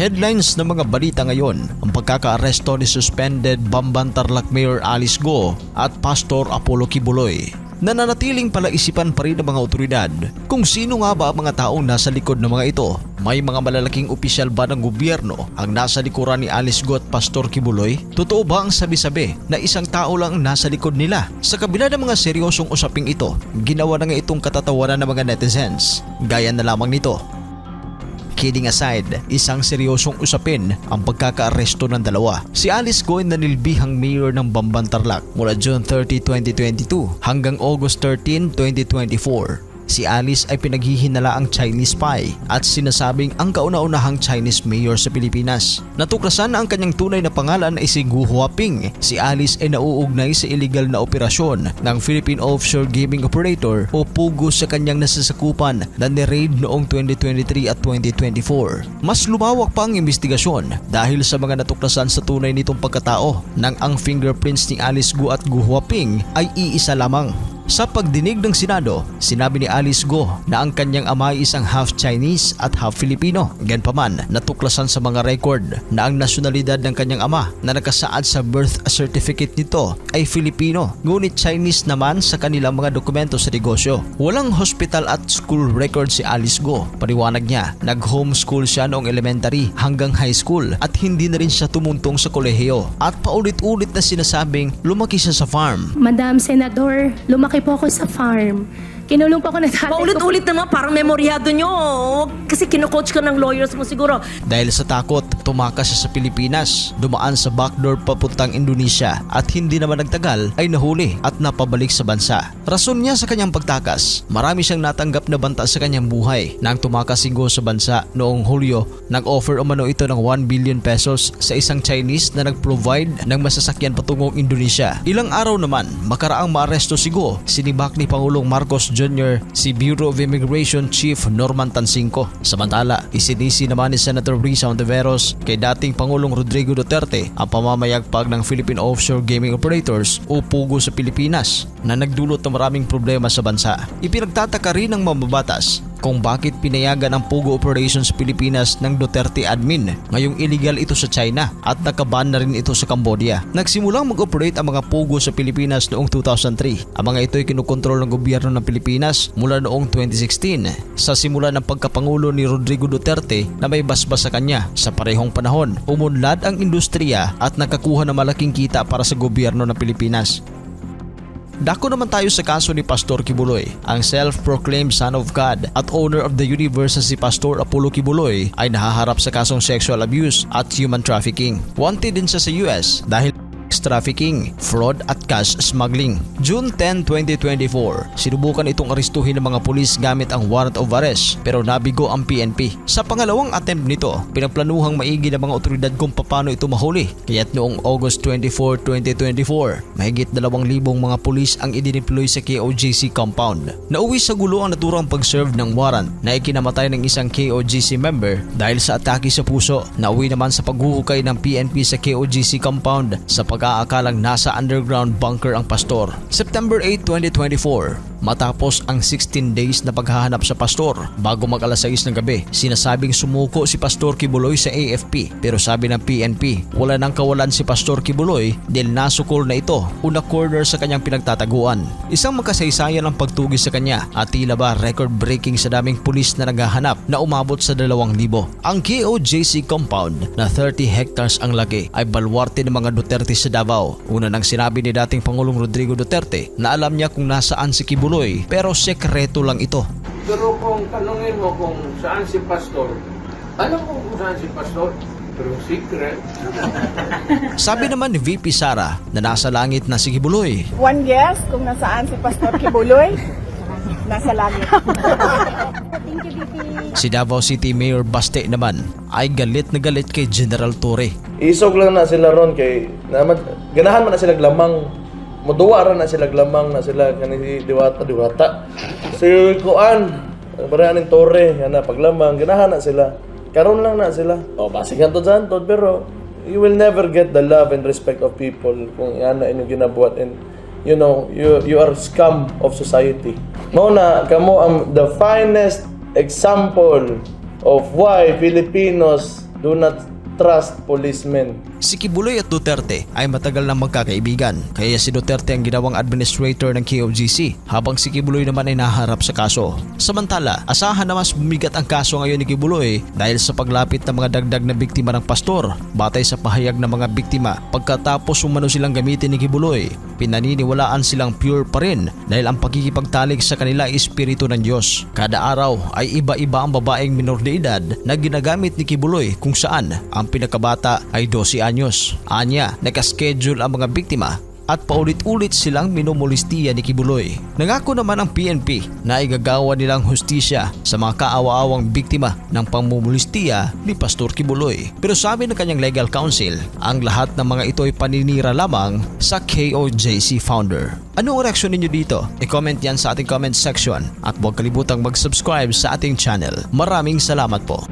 Headlines ng mga balita ngayon, ang pagkakaaresto ni suspended Bamban Tarlac Mayor Alice Go at Pastor Apollo Kibuloy. Nananatiling palaisipan pa rin ng mga otoridad kung sino nga ba ang mga taong nasa likod ng mga ito. May mga malalaking opisyal ba ng gobyerno ang nasa likuran ni Alice Go at Pastor Kibuloy? Totoo ba ang sabi-sabi na isang tao lang ang nasa likod nila? Sa kabila ng mga seryosong usaping ito, ginawa na nga itong katatawanan ng mga netizens. Gaya na lamang nito, Kidding aside, isang seryosong usapin ang pagkakaaresto ng dalawa. Si Alice Go ay nanilbihang mayor ng Bamban Tarlac mula June 30, 2022 hanggang August 13, 2024. Si Alice ay pinaghihinala ang Chinese spy at sinasabing ang kauna-unahang Chinese mayor sa Pilipinas. Natuklasan na ang kanyang tunay na pangalan ay si Gu Huaping. Si Alice ay nauugnay sa illegal na operasyon ng Philippine Offshore Gaming Operator o PUGO sa kanyang nasasakupan na ni-raid noong 2023 at 2024. Mas lumawak pa ang investigasyon dahil sa mga natuklasan sa tunay nitong pagkatao nang ang fingerprints ni Alice Gu at Gu Huaping ay iisa lamang. Sa pagdinig ng Senado, sinabi ni Alice Go na ang kanyang ama ay isang half Chinese at half Filipino. Ganpaman, natuklasan sa mga record na ang nasyonalidad ng kanyang ama na nakasaad sa birth certificate nito ay Filipino, ngunit Chinese naman sa kanilang mga dokumento sa negosyo. Walang hospital at school record si Alice Go. Paliwanag niya, nag-homeschool siya noong elementary hanggang high school at hindi na rin siya tumuntong sa kolehiyo. At paulit-ulit na sinasabing lumaki siya sa farm. Madam Senador, lumaki po ako sa farm. Kinulong po ako ng tatay ko. Paulit-ulit naman, parang memoryado nyo. Kasi kino-coach ka ng lawyers mo siguro. Dahil sa takot, tumakas siya sa Pilipinas, dumaan sa backdoor papuntang Indonesia at hindi naman nagtagal ay nahuli at napabalik sa bansa. Rason niya sa kanyang pagtakas, marami siyang natanggap na banta sa kanyang buhay. Nang tumakas si Go sa bansa noong Hulyo, nag-offer umano ito ng 1 billion pesos sa isang Chinese na nag-provide ng masasakyan patungong Indonesia. Ilang araw naman, makaraang maaresto si Go, sinibak ni Pangulong Marcos Jr. si Bureau of Immigration Chief Norman Tansingco. Samantala, isinisi naman ni Senator Risa Ontiveros kay dating Pangulong Rodrigo Duterte ang pamamayagpag ng Philippine Offshore Gaming Operators o PUGO sa Pilipinas na nagdulot ng maraming problema sa bansa. Ipinagtataka rin ng mambabatas kung bakit pinayagan ang Pugo Operations Pilipinas ng Duterte admin. Ngayong illegal ito sa China at nakaban na rin ito sa Cambodia. Nagsimulang mag-operate ang mga Pugo sa Pilipinas noong 2003. Ang mga ito ay kinukontrol ng gobyerno ng Pilipinas mula noong 2016. Sa simula ng pagkapangulo ni Rodrigo Duterte na may basbas sa kanya sa parehong panahon, umunlad ang industriya at nakakuha ng malaking kita para sa gobyerno ng Pilipinas. Dako naman tayo sa kaso ni Pastor Kibuloy. Ang self-proclaimed son of God at owner of the universe na si Pastor Apollo Kibuloy ay nahaharap sa kasong sexual abuse at human trafficking. Wanted din siya sa US dahil trafficking, fraud at cash smuggling. June 10, 2024, sinubukan itong aristuhin ng mga pulis gamit ang warrant of arrest pero nabigo ang PNP. Sa pangalawang attempt nito, pinagplanuhang maigi ng mga otoridad kung paano ito mahuli. Kaya't noong August 24, 2024, mahigit 2,000 mga pulis ang idiniploy sa KOJC compound. Nauwi sa gulo ang naturang pag-serve ng warrant na ikinamatay ng isang KOJC member dahil sa atake sa puso. Nauwi naman sa paghuhukay ng PNP sa KOJC compound sa pag-aakalang nasa underground bunker ang pastor. September 8, 2024, matapos ang 16 days na paghahanap sa pastor bago mag alas 6 ng gabi, sinasabing sumuko si Pastor Kibuloy sa AFP pero sabi ng PNP, wala nang kawalan si Pastor Kibuloy dahil nasukol na ito una corner sa kanyang pinagtataguan. Isang makasaysayan ang pagtugis sa kanya at tila ba record-breaking sa daming pulis na naghahanap na umabot sa 2,000. Ang KOJC compound na 30 hectares ang laki ay balwarte ng mga Duterte sa Davao. Una nang sinabi ni dating Pangulong Rodrigo Duterte na alam niya kung nasaan si Kibuloy pero sekreto lang ito. Pero kung tanungin mo kung saan si Pastor, alam ko kung saan si Pastor, pero secret. Sabi naman ni VP Sara na nasa langit na si Kibuloy. One guess kung nasaan si Pastor Kibuloy? Nasa langit. Si Davao City Mayor Baste naman ay galit na galit kay General Torre. Isog lang na sila ron kay naman ganahan man na sila lamang Muduwa ra na sila lamang na sila kani diwata diwata. Si Kuan Baraning Torre yana paglamang ganahan na sila. Karon lang na sila. O basig to santod pero you will never get the love and respect of people kung yan na inyong ginabuhat and you know you you are scum of society. Mao na kamo ang the finest example of why Filipinos Do not trust policemen. Si Kibuloy at Duterte ay matagal na magkakaibigan kaya si Duterte ang ginawang administrator ng KOGC habang si Kibuloy naman ay naharap sa kaso. Samantala, asahan na mas bumigat ang kaso ngayon ni Kibuloy dahil sa paglapit ng mga dagdag na biktima ng pastor batay sa pahayag ng mga biktima pagkatapos umano silang gamitin ni Kibuloy. Pinaniniwalaan silang pure pa rin dahil ang pagkikipagtalig sa kanila ay espiritu ng Diyos. Kada araw ay iba-iba ang babaeng minor de edad na ginagamit ni Kibuloy kung saan ang pinakabata ay 12 anyos. Anya, nakaschedule ang mga biktima at paulit-ulit silang minumulistiya ni Kibuloy. Nangako naman ang PNP na igagawa nilang hustisya sa mga kaawa-awang biktima ng pamumulistiya ni Pastor Kibuloy. Pero sabi ng kanyang legal counsel, ang lahat ng mga ito ay paninira lamang sa KOJC founder. Ano ang reaksyon ninyo dito? I-comment yan sa ating comment section at huwag kalibutang mag-subscribe sa ating channel. Maraming salamat po.